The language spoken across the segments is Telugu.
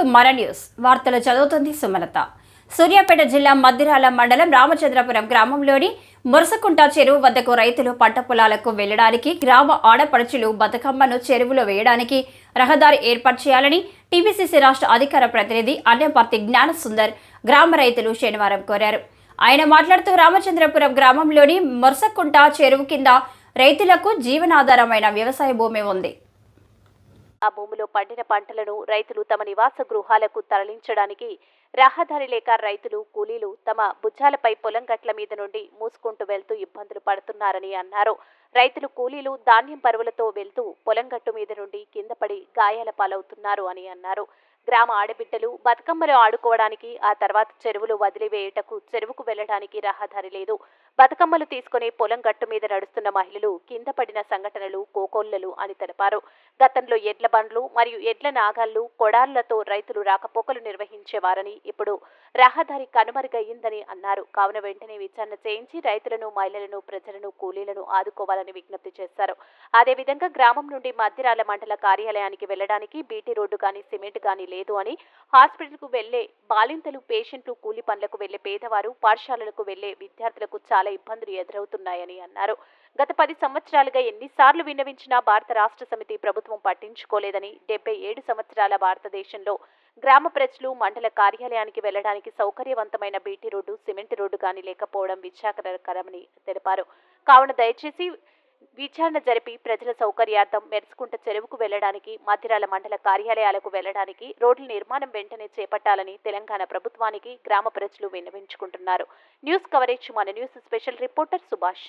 టు మన న్యూస్. వార్తలు చదువుతుంది సుమలత. సూర్యాపేట జిల్లా మద్దిరాల మండలం రామచంద్రపురం గ్రామంలోని మురసకుంట చెరువు వద్దకు రైతులు పంట పొలాలకు వెళ్ళడానికి గ్రామ ఆడపడుచులు బతుకమ్మను చెరువులో వేయడానికి రహదారి ఏర్పాటు చేయాలని టీపీసీసీ రాష్ట్ర అధికార ప్రతినిధి అన్యపర్తి జ్ఞాన సుందర్ గ్రామ రైతులు శనివారం కోరారు. ఆయన మాట్లాడుతూ రామచంద్రపురం గ్రామంలోని మురసకుంట చెరువు కింద రైతులకు జీవనాధారమైన వ్యవసాయ భూమి ఉంది. ఆ భూమిలో పండిన పంటలను రైతులు తమ నివాస గృహాలకు తరలించడానికి రహదారి లేక రైతులు కూలీలు తమ భుజాలపై పొలం గట్ల మీద నుండి మూసుకుంటూ వెళ్తూ ఇబ్బందులు పడుతున్నారని అన్నారు. రైతులు కూలీలు ధాన్యం పరువులతో వెళ్తూ పొలం గట్టు మీద నుండి కింద పడి గాయాల పాలవుతున్నారు అని అన్నారు. గ్రామ ఆడబిడ్డలు బతుకమ్మలు ఆడుకోవడానికి ఆ తర్వాత చెరువులు వదిలివేయుటకు చెరువుకు వెళ్ళడానికి రహదారి లేదు. బతుకమ్మలు తీసుకుని పొలం గట్టు మీద నడుస్తున్న మహిళలు కింద పడిన సంఘటనలు కోకొల్లలు అని తెలిపారు. గతంలో ఎడ్ల బండ్లు మరియు ఎడ్ల నాగాళ్ళు కొడాళ్ళతో రైతులు రాకపోకలు నిర్వహించేవారని ఇప్పుడు రహదారి కనుమరుగయ్యిందని అన్నారు. కావున వెంటనే విచారణ చేయించి రైతులను మహిళలను ప్రజలను కూలీలను ఆదుకోవాలని విజ్ఞప్తి చేశారు. అదేవిధంగా గ్రామం నుండి మధ్యరాల మండల కార్యాలయానికి వెళ్ళడానికి బీటీ రోడ్డు గాని సిమెంట్ గాని లేదు అని హాస్పిటల్కు వెళ్ళే బాలింతలు పేషెంట్లు కూలి పనులకు వెళ్ళే పేదవారు పాఠశాలలకు వెళ్ళే విద్యార్థులకు చాలా ఇబ్బందులు ఎదురవుతున్నాయని అన్నారు. గత పది సంవత్సరాలుగా ఎన్నిసార్లు విన్నవించినా భారత రాష్ట్ర సమితి ప్రభుత్వం పట్టించుకోలేదని డెబ్బై ఏడు సంవత్సరాల భారతదేశంలో గ్రామ ప్రజలు మండల కార్యాలయానికి వెళ్ళడానికి సౌకర్యవంతమైన బీటీ రోడ్డు సిమెంట్ రోడ్డు కానీ లేకపోవడం విచారకరమని తెలిపారు. కావున దయచేసి విచారణ జరిపి ప్రజల సౌకర్యార్థం మెరుసుకుంట చెరువుకు వెళ్ళడానికి మధ్యరాల మండల కార్యాలయాలకు వెళ్ళడానికి రోడ్ల నిర్మాణం వెంటనే చేపట్టాలని తెలంగాణ ప్రభుత్వానికి గ్రామ ప్రజలు విన్నవించుకుంటున్నారు. న్యూస్ కవరేజ్ మన news special reporter Subhash.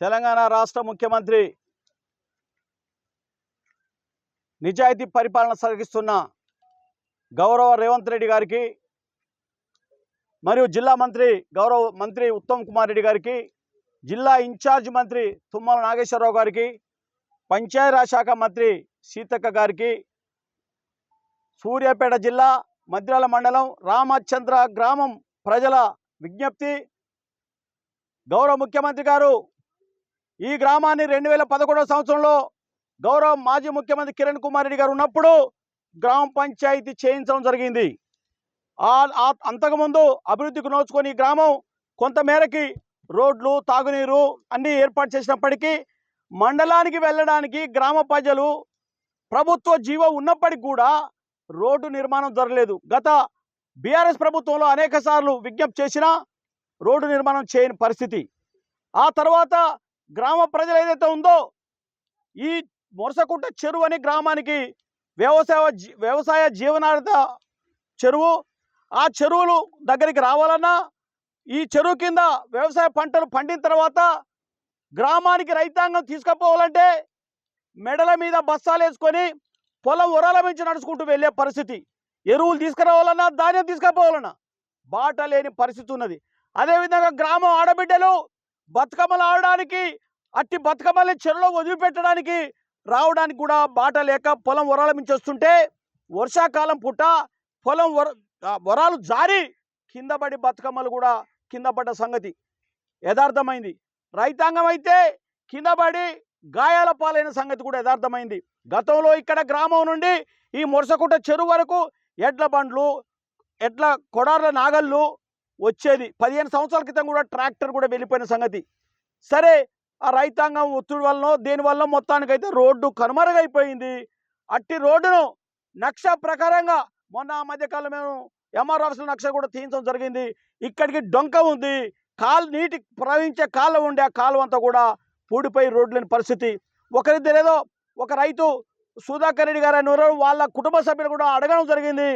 Telangana రాష్ట్ర ముఖ్యమంత్రి నిజాయితీ పరిపాలన సాగిస్తున్న గౌరవ రేవంత్ రెడ్డి గారికి మరియు జిల్లా మంత్రి గౌరవ మంత్రి ఉత్తమ్ కుమార్ రెడ్డి గారికి జిల్లా ఇన్ఛార్జ్ మంత్రి తుమ్మల నాగేశ్వరరావు గారికి పంచాయతీరాజ్ శాఖ మంత్రి సీతక్క గారికి సూర్యాపేట జిల్లా మద్రాల మండలం రామచంద్ర గ్రామం ప్రజల విజ్ఞప్తి. గౌరవ ముఖ్యమంత్రి గారు ఈ గ్రామాన్ని రెండు వేల పదకొండవ సంవత్సరంలో గౌరవ మాజీ ముఖ్యమంత్రి కిరణ్ కుమార్ రెడ్డి గారు ఉన్నప్పుడు గ్రామ పంచాయతీ చేయించడం జరిగింది. ఆ- అంతకుముందు అభివృద్ధికి నోచుకొని ఈ గ్రామం కొంతమేరకి రోడ్లు తాగునీరు అన్నీ ఏర్పాటు చేసినప్పటికీ మండలానికి వెళ్ళడానికి గ్రామ ప్రజలు ప్రభుత్వ జీవో ఉన్నప్పటికీ కూడా రోడ్డు నిర్మాణం జరగలేదు. గత బీఆర్ఎస్ ప్రభుత్వంలో అనేక సార్లు విజ్ఞప్తి చేసినా రోడ్డు నిర్మాణం చేయని పరిస్థితి. ఆ తర్వాత గ్రామ ప్రజలు ఏదైతే ఉందో ఈ మొరసకుంట చెరువు అనే గ్రామానికి వ్యవసాయ జీ- వ్యవసాయ జీవనార్థ చెరువు ఆ చెరువులు దగ్గరికి రావాలన్నా ఈ చెరువు కింద వ్యవసాయ పంటలు పండిన తర్వాత గ్రామానికి రైతాంగం తీసుకుపోవాలంటే మెడల మీద బస్తాలు వేసుకొని పొలం ఉరాల మించి నడుచుకుంటూ వెళ్ళే పరిస్థితి. ఎరువులు తీసుకురావాలన్నా ధాన్యం తీసుకుపోవాలన్నా బాట లేని పరిస్థితి ఉన్నది. అదేవిధంగా గ్రామం ఆడబిడ్డలు బతుకమ్మలు ఆడడానికి అట్టి బతుకమ్మల్ని చెరువులో వదిలిపెట్టడానికి రావడానికి కూడా బాట లేక పొలం వరాల మించి వస్తుంటే వర్షాకాలం పూట పొలం వర వరాలు జారి కింద పడి బతుకమ్మలు కూడా కింద పడ్డ సంగతి. యథార్థమైంది. రైతాంగం అయితే కిందపడి గాయాల పాలైన సంగతి కూడా యథార్థమైంది. గతంలో ఇక్కడ గ్రామం నుండి ఈ మురసకుంట చెరువు వరకు ఎడ్ల బండ్లు ఎడ్ల కొడార్ల నాగళ్ళు వచ్చేది. పదిహేను సంవత్సరాల క్రితం కూడా ట్రాక్టర్ కూడా వెళ్ళిపోయిన సంగతి. సరే ఆ రైతాంగం ఒత్తిడి వలన దీనివల్ల మొత్తానికైతే రోడ్డు కనుమరుగైపోయింది. అట్టి రోడ్డును నక్ష ప్రకారంగా మొన్న ఆ మధ్యకాలం మేము ఎంఆర్ ఆఫీసులో నక్ష కూడా తీయించడం జరిగింది. ఇక్కడికి డొంక ఉంది. కాలు నీటి ప్రవహించే కాలు ఉండే ఆ కాలువ అంతా కూడా పూడిపోయి రోడ్డు లేని పరిస్థితి. ఒకరిద్దరు ఏదో ఒక రైతు సుధాకర్ రెడ్డి గారు అని వాళ్ళ కుటుంబ సభ్యులు కూడా అడగడం జరిగింది.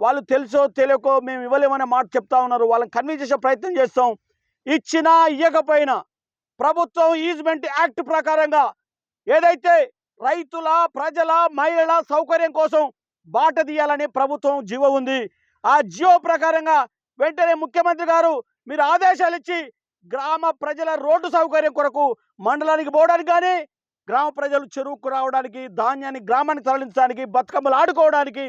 వాళ్ళు తెలుసో తెలియకో మేము ఇవ్వలేమనే మాట చెప్తా ఉన్నారు. వాళ్ళని కన్విన్స్ చేసే ప్రయత్నం చేస్తాం. ఇచ్చినా ఇవ్వకపోయినా ప్రభుత్వం ఈజ్మెంట్ యాక్ట్ ప్రకారంగా ఏదైతే రైతుల ప్రజల మహిళల సౌకర్యం కోసం బాట తీయాలని ప్రభుత్వం జీవో ఉంది. ఆ జీవో ప్రకారంగా వెంటనే ముఖ్యమంత్రి గారు మీరు ఆదేశాలు ఇచ్చి గ్రామ ప్రజల రోడ్డు సౌకర్యం కొరకు మండలానికి పోవడానికి కానీ గ్రామ ప్రజలు చెరువుకు రావడానికి ధాన్యాన్ని గ్రామానికి తరలించడానికి బతుకమ్మలు ఆడుకోవడానికి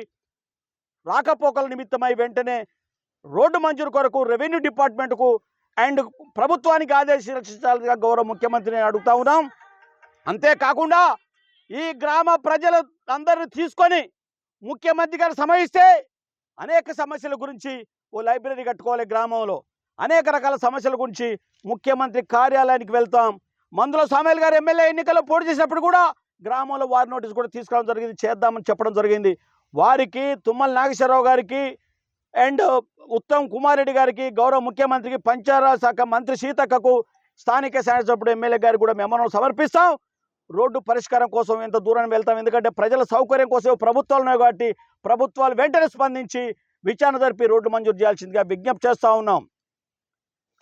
రాకపోకల నిమిత్తమై వెంటనే రోడ్డు మంజూరు కొరకు రెవెన్యూ డిపార్ట్మెంట్కు అండ్ ప్రభుత్వానికి ఆదేశించాలిగా గౌరవ ముఖ్యమంత్రిని అడుగుతా ఉన్నాం. అంతేకాకుండా ఈ గ్రామ ప్రజలు అందరిని తీసుకొని ముఖ్యమంత్రి గారు సమయిస్తే అనేక సమస్యల గురించి ఓ లైబ్రరీ కట్టుకోవాలి గ్రామంలో. అనేక రకాల సమస్యల గురించి ముఖ్యమంత్రి కార్యాలయానికి వెళ్తాం. మందుల సామేల్ గారు ఎమ్మెల్యే ఎన్నికల్లో పోటీ చేసినప్పుడు కూడా గ్రామంలో వారి నోటీస్ కూడా తీసుకురావడం జరిగింది చేద్దామని చెప్పడం జరిగింది. వారికి తుమ్మల నాగేశ్వరరావు గారికి అండ్ ఉత్తమ్ కుమార్ రెడ్డి గారికి గౌరవ ముఖ్యమంత్రికి పంచాయతీరాజ్ శాఖ మంత్రి సీతక్కకు స్థానిక శాసనసభ్యుడు ఎమ్మెల్యే గారికి కూడా మెమోరం సమర్పిస్తాం. రోడ్డు పరిష్కారం కోసం ఎంత దూరం వెళ్తాం ఎందుకంటే ప్రజల సౌకర్యం కోసం ప్రభుత్వాలు ఉన్నాయి కాబట్టి ప్రభుత్వాలు వెంటనే స్పందించి విచారణ జరిపి రోడ్డు మంజూరు చేయాల్సిందిగా విజ్ఞప్తి చేస్తూ ఉన్నాం.